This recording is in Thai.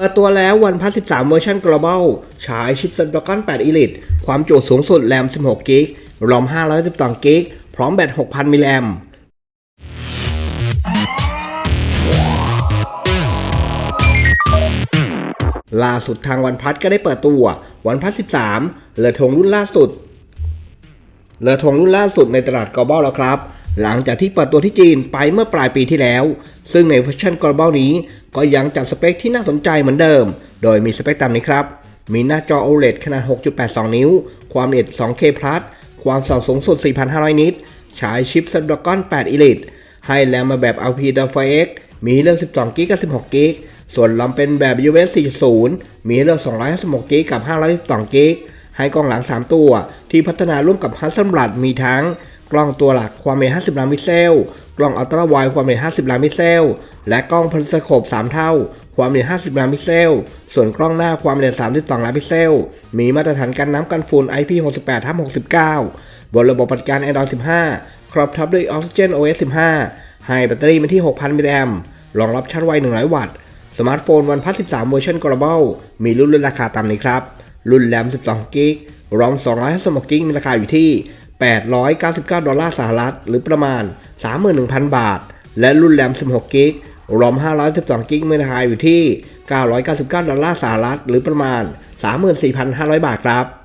เปิดตัวแล้ววันพัส13 เวอร์ชัน global ฉายชิป Snapdragon 8 Elite ความจุสูงสุดแรม 16 กิกรอม 512 กิกพร้อมแบต 6,000 มิลลิแอมล่าสุดทางวันพัทก็ได้เปิดตัววันพัท13 เรือธงรุ่นล่าสุด เรือธงรุ่นล่าสุดในตลาด global แล้วครับ หลังจากที่เปิดตัวที่จีนไปเมื่อปลายปีที่แล้ว ซึ่งในเวอร์ชัน global นี้ก็ยังจัดสเปคที่น่าสนใจเหมือนเดิม โดยมีสเปคตามนี้ครับ มีหน้าจอ OLED ขนาด 6.82 นิ้ว ความละเอียด 2K ความสว่างสูงสุด 4,500 นิตใช้ชิป Snapdragon 8 Elite ให้แรมมาแบบ LPDDR5X มีเลือก12 g b กับ16 g b ส่วนลำเป็นแบบ USB 4.0 มีเลือก256 g b กับ512 g b ให้กล้องหลัง 3 ตัว ที่พัฒนาร่วมกับ Hasselblad มีทั้งกล้องตัวหลักความละเอียด50 ล้านพิกเซล กล้องอัลตร้าไวด์ความละเอียด 50 ล้านพิกเซล และกล้องพาราสโคป 3 เท่า ความละเอียด 50 ล้านพิกเซล ส่วนกล้องหน้าความละเอียด 32 ล้านพิกเซล มีมาตรฐานการน้ำกันฝุ่น IP68 ทับ69 บนระบบปฏิการ Android 15 ครอบทับด้วย Oxygen OS 15 ให้แบตเตอรี่มาที่ 6,000 มิลลิแอมรองรับชาร์จไว 100 วัตต์ สมาร์ทโฟน OnePlus 13เวอร์ชัน global มีรุ่นราคาตามนี้ครับ รุ่นแรม 12 กิก รอม256กิกมีราคาอยู่ที่ 899 ดอลลาร์สหรัฐ หรือประมาณ 31,000 บาท และรุ่นแรม 16 กิกรอม 512 กิกเมีราไฮอยู่ที่ 999 ดอลลาร์สหรัฐ หรือประมาณ 34,500 บาทครับ